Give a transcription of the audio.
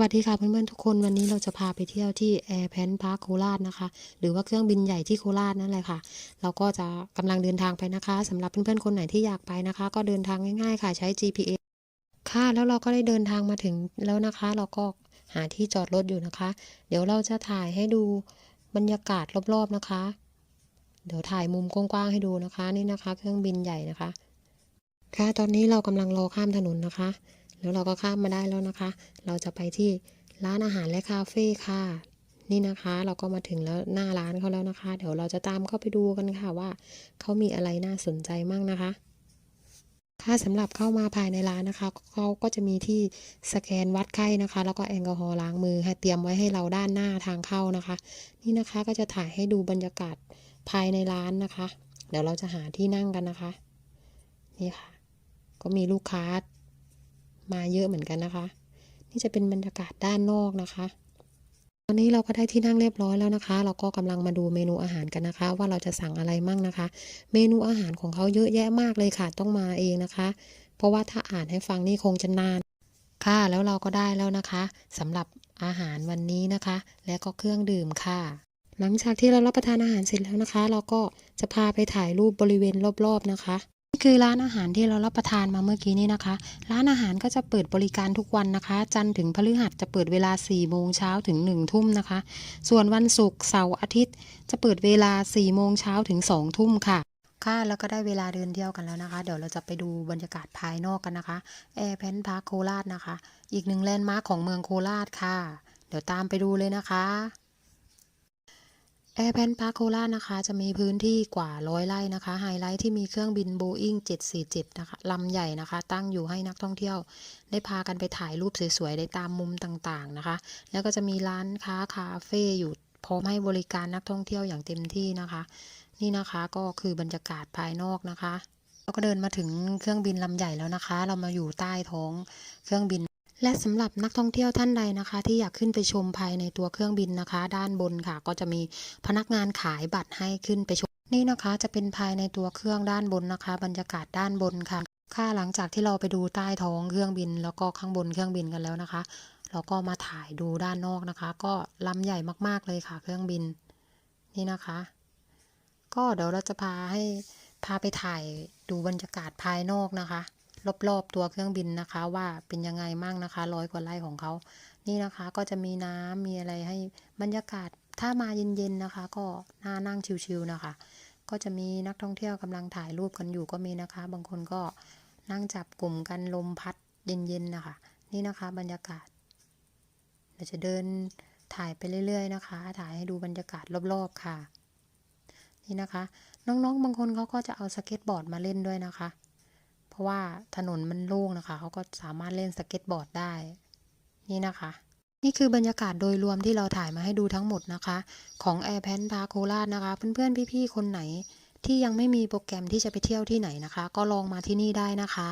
วัสดีค่ะเพื่อนๆทุกคนวันนี้เราจะพาไปเที่ยวที่แอร์แพนพาร์คโคราชนะคะ หรือว่าเครื่องบินใหญ่ที่โคราชนั่นแหละค่ะ เราก็จะกำลังเดินทางไปนะคะสำหรับเพื่อนๆคนไหนที่อยากไปนะคะ ก็เดินทางง่ายๆค่ะใช้ GPS ค่ะแล้วเราก็ได้เดินทางมาถึงแล้วนะคะ เราก็หาที่จอดรถอยู่นะคะ เดี๋ยวเราจะถ่ายให้ดูบรรยากาศรอบๆนะคะ เดี๋ยวถ่ายมุมกว้างๆให้ดูนะคะนี่นะคะ เครื่องบินใหญ่นะคะ ค่ะตอนนี้เรากำลังรอข้ามถนนนะคะ แล้วเราก็ข้ามมาได้แล้วนะคะ เราจะไปที่ร้านอาหารและคาเฟ่ค่ะ นี่นะคะ เราก็มาถึงแล้วหน้าร้านเขาแล้วนะคะ เดี๋ยวเราจะตามเข้าไปดูกันค่ะว่าเขามีอะไรน่าสนใจมั่งนะคะค่ะสำหรับเข้ามาภายในร้านนะคะเขาก็จะมีที่สแกนวัดไข้นะคะ แล้วก็แอลกอฮอล์ล้างมือให้เตรียมไว้ให้เราด้านหน้าทางเข้านะคะ นี่นะคะก็จะถ่ายให้ดูบรรยากาศภายในร้านนะคะ เดี๋ยวเราจะหาที่นั่งกันนะคะ นี่ค่ะ ก็มีลูกค้า มาเยอะเหมือนกันนะคะ นี่จะเป็นบรรยากาศด้านนอกนะคะ ตอนนี้เราก็ได้ที่นั่งเรียบร้อยแล้วนะคะ เราก็กำลังมาดูเมนูอาหารกันนะคะ ว่าเราจะสั่งอะไรมั่งนะคะ เมนูอาหารของเขาเยอะแยะมากเลยค่ะต้องมาเองนะคะ เพราะว่าถ้าอ่านให้ฟังนี่คงจะนานค่ะแล้วเราก็ได้แล้วนะคะสำหรับอาหารวันนี้นะคะ และก็เครื่องดื่มค่ะ หลังจากที่เรารับประทานอาหารเสร็จแล้วนะคะ เราก็จะพาไปถ่ายรูปบริเวณรอบๆนะคะ คือร้านอาหารที่เรารับประทานมาเมื่อกี้นี้นะคะ ร้านอาหารก็จะเปิดบริการทุกวันนะคะ จันทร์ถึงพฤหัสจะเปิดเวลา 4 โมงเช้าถึง 1 ทุ่มนะคะ ส่วนวันศุกร์เสาร์อาทิตย์ จะเปิดเวลา 4 โมงเช้าถึง 2 ทุ่มค่ะ ค่ะแล้วก็ได้เวลาเดินเที่ยวกันแล้วนะคะ เดี๋ยวเราจะไปดูบรรยากาศภายนอกกันนะคะแอร์แพนพาร์คโคราชนะคะ อีกหนึ่งแลนด์มาร์คของเมืองโคราชค่ะ เดี๋ยวตามไปดูเลยนะคะ แอร์แพนพาร์คโครานะคะ จะมีพื้นที่กว่าร้อยไร่นะคะ ไฮไลท์ที่มีเครื่องบิน Boeing 747 นะคะลำใหญ่นะคะ ตั้งอยู่ให้นักท่องเที่ยว ได้พากันไปถ่ายรูปสวยๆ ได้ตามมุมต่างๆนะคะ แล้วก็จะมีร้านค้าคาเฟ่อยู่พร้อมให้บริการนักท่องเที่ยวอย่างเต็มที่นะคะ นี่นะคะก็คือบรรยากาศภายนอกนะคะเราก็เดินมาถึงเครื่องบินลำใหญ่แล้วนะคะ เรามาอยู่ใต้ท้องเครื่องบิน และสำหรับนักท่องเที่ยวท่านใดนะคะ ที่อยากขึ้นไปชมภายในตัวเครื่องบินนะคะ ด้านบนค่ะ ก็จะมีพนักงานขายบัตรให้ขึ้นไปชม นี่นะคะจะเป็นภายในตัวเครื่องด้านบนนะคะ บรรยากาศด้านบนค่ะ ค่ะหลังจากที่เราไปดูใต้ท้องเครื่องบิน แล้วก็ข้างบนเครื่องบินกันแล้วนะคะ เราก็มาถ่ายดูด้านนอกนะคะ ก็ลำใหญ่มากๆเลยค่ะ เครื่องบิน นี่นะคะ ก็เดี๋ยวเราจะพาให้พาไปถ่ายดูบรรยากาศภายนอกนะคะ รอบๆตัวเครื่องบินนะคะว่าเป็นยังไงมั่งนะคะร้อยกว่าไร่ของเขา นี่นะคะก็จะมีน้ำมีอะไรให้บรรยากาศถ้ามาเย็นๆนะคะ ก็น่านั่งชิวๆนะคะ ก็จะมีนักท่องเที่ยวกำลังถ่ายรูปกันอยู่ก็มีนะคะ บางคนก็นั่งจับกลุ่มกันลมพัดเย็นๆนะคะ นี่นะคะบรรยากาศเดี๋ยวจะเดินถ่ายไปเรื่อย ๆ นะคะ ถ่ายให้ดูบรรยากาศรอบๆค่ะ นี่นะคะ น้องๆ บางคนเขาก็จะเอาสเก็ตบอร์ดมาเล่นด้วยนะคะ ราะว่าถนนมันโล่งนะคะ เขาก็สามารถเล่นสเก็ตบอร์ดได้ นี่นะคะ นี่คือบรรยากาศโดยรวมที่เราถ่ายมาให้ดูทั้งหมดนะคะ ของ Air p a n พาโคราชนะคะ เพื่อนๆ พี่ๆ คนไหนที่ยังไม่มีโปรแกรมที่จะไปเที่ยวที่ไหนนะคะ ก็ลองมาที่นี่ได้นะคะ